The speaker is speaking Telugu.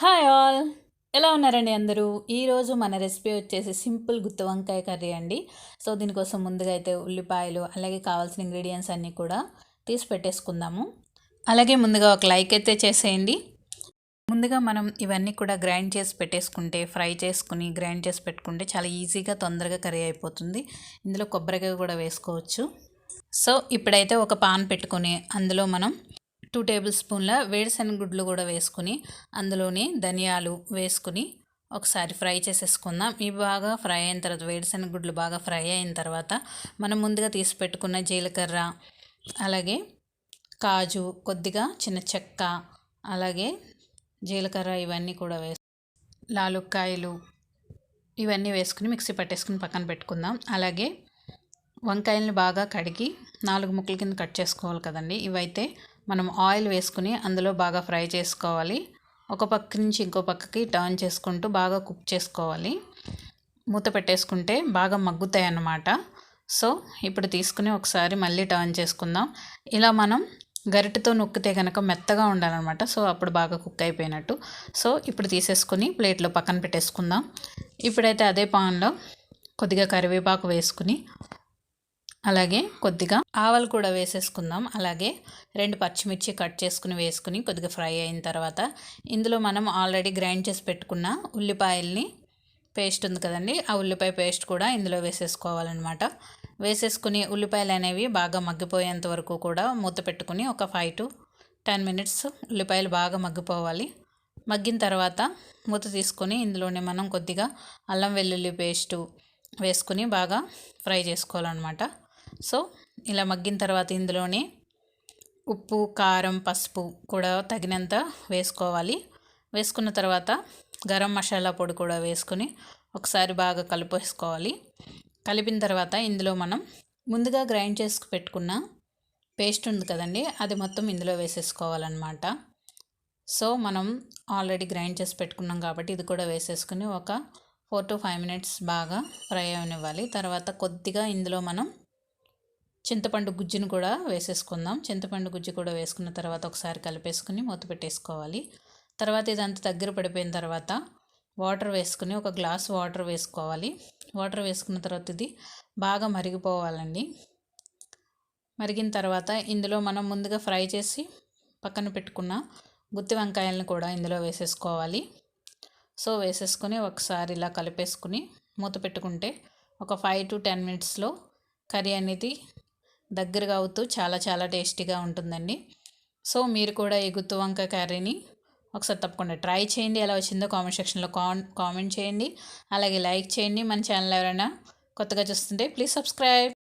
హాయ్ ఆల్ ఎలా ఉన్నారండి అందరూ? ఈరోజు మన రెసిపీ వచ్చేసి సింపుల్ గుత్తి వంకాయ కర్రీ అండి. సో దీనికోసం ముందుగా అయితే ఉల్లిపాయలు అలాగే కావాల్సిన ఇంగ్రీడియంట్స్ అన్నీ కూడా తీసి పెట్టేసుకుందాము. అలాగే ముందుగా ఒక లైక్ అయితే చేసేయండి. ముందుగా మనం ఇవన్నీ కూడా గ్రైండ్ చేసి పెట్టేసుకుంటే ఫ్రై చేసుకుని గ్రైండ్ చేసి పెట్టుకుంటే చాలా ఈజీగా తొందరగా కర్రీ అయిపోతుంది. ఇందులో కొబ్బరికాయ కూడా వేసుకోవచ్చు. సో ఇప్పుడైతే ఒక పాన్ పెట్టుకొని అందులో మనం టూ టేబుల్ స్పూన్ల వేరుశనగ గుడ్లు కూడా వేసుకుని అందులోనే ధనియాలు వేసుకుని ఒకసారి ఫ్రై చేసేసుకుందాం. ఇవి బాగా ఫ్రై అయిన తర్వాత వేరుశనగ గుడ్లు బాగా ఫ్రై అయిన తర్వాత మనం ముందుగా తీసి పెట్టుకున్న జీలకర్ర అలాగే కాజు కొద్దిగా చిన్న చెక్క అలాగే జీలకర్ర ఇవన్నీ కూడా వేసు లాలుక్కాయలు ఇవన్నీ వేసుకుని మిక్సీ పట్టేసుకుని పక్కన పెట్టుకుందాం. అలాగే వంకాయల్ని బాగా కడిగి నాలుగు ముక్కల కింద కట్ చేసుకోవాలి కదండి. ఇవైతే మనం ఆయిల్ వేసుకుని అందులో బాగా ఫ్రై చేసుకోవాలి. ఒక పక్క నుంచి ఇంకో పక్కకి టర్న్ చేసుకుంటూ బాగా కుక్ చేసుకోవాలి. మూత పెట్టేసుకుంటే బాగా మగ్గుతాయి అన్నమాట. సో ఇప్పుడు తీసుకుని ఒకసారి మళ్ళీ టర్న్ చేసుకుందాం. ఇలా మనం గరిటతో నొక్కితే కనుక మెత్తగా ఉండాలన్నమాట. సో అప్పుడు బాగా కుక్ అయిపోయినట్టు. సో ఇప్పుడు తీసేసుకుని ప్లేట్లో పక్కన పెట్టేసుకుందాం. ఇప్పుడైతే అదే పాన్లో కొద్దిగా కరివేపాకు వేసుకుని అలాగే కొద్దిగా ఆవాలు కూడా వేసేసుకుందాం. అలాగే రెండు పచ్చిమిర్చి కట్ చేసుకుని వేసుకుని కొద్దిగా ఫ్రై అయిన తర్వాత ఇందులో మనం ఆల్రెడీ గ్రైండ్ చేసి పెట్టుకున్న ఉల్లిపాయల్ని పేస్ట్ ఉంది కదండి ఆ ఉల్లిపాయ పేస్ట్ కూడా ఇందులో వేసేసుకోవాలన్నమాట. వేసేసుకుని ఉల్లిపాయలు అనేవి బాగా మగ్గిపోయేంత వరకు కూడా మూత పెట్టుకుని ఒక ఫైవ్ టు టెన్ మినిట్స్ ఉల్లిపాయలు బాగా మగ్గిపోవాలి. మగ్గిన తర్వాత మూత తీసుకొని ఇందులోనే మనం కొద్దిగా అల్లం వెల్లుల్లి పేస్టు వేసుకుని బాగా ఫ్రై చేసుకోవాలన్నమాట. సో ఇలా మగ్గిన తర్వాత ఇందులోనే ఉప్పు కారం పసుపు కూడా తగినంత వేసుకోవాలి. వేసుకున్న తర్వాత గరం మసాలా పొడి కూడా వేసుకుని ఒకసారి బాగా కలిపేసుకోవాలి. కలిపిన తర్వాత ఇందులో మనం ముందుగా గ్రైండ్ చేసుకు పెట్టుకున్న పేస్ట్ ఉంది కదండి అది మొత్తం ఇందులో వేసేసుకోవాలన్నమాట. సో మనం ఆల్రెడీ గ్రైండ్ చేసి పెట్టుకున్నాం కాబట్టి ఇది కూడా వేసేసుకుని ఒక ఫోర్ టు ఫైవ్ మినిట్స్ బాగా ఫ్రై అవనివ్వాలి. తర్వాత కొద్దిగా ఇందులో మనం చింతపండు గుజ్జును కూడా వేసేసుకుందాం. చింతపండు గుజ్జు కూడా వేసుకున్న తర్వాత ఒకసారి కలిపేసుకుని మూత పెట్టేసుకోవాలి. తర్వాత ఇదంతా దగ్గర పడిపోయిన తర్వాత వాటర్ వేసుకుని ఒక గ్లాస్ వాటర్ వేసుకోవాలి. వాటర్ వేసుకున్న తర్వాత ఇది బాగా మరిగిపోవాలండి. మరిగిన తర్వాత ఇందులో మనం ముందుగా ఫ్రై చేసి పక్కన పెట్టుకున్న గుత్తి వంకాయలను కూడా ఇందులో వేసేసుకోవాలి. సో వేసేసుకొని ఒకసారి ఇలా కలిపేసుకుని మూత పెట్టుకుంటే ఒక ఫైవ్ టు టెన్ మినిట్స్లో కర్రీ అనేది దగ్గరగా అవుతూ చాలా చాలా టేస్టీగా ఉంటుందండి. సో మీరు కూడా ఈ గుత్తు వంకాయ కర్రీని ఒకసారి తప్పకుండా ట్రై చేయండి. ఎలా వచ్చిందో కామెంట్ సెక్షన్లో కామెంట్ చేయండి. అలాగే లైక్ చేయండి. మన ఛానల్ ఎవరైనా కొత్తగా చూస్తుంటే ప్లీజ్ సబ్స్క్రైబ్.